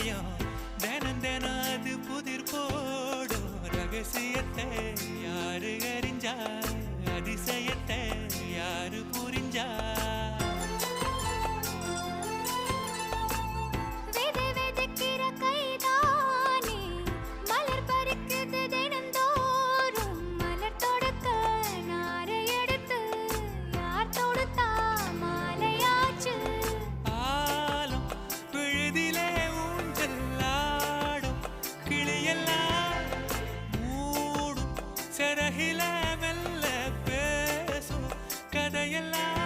பயம். தினம் தினம் அது புதிர் போடும் ரகசியத்தை 的眼泪。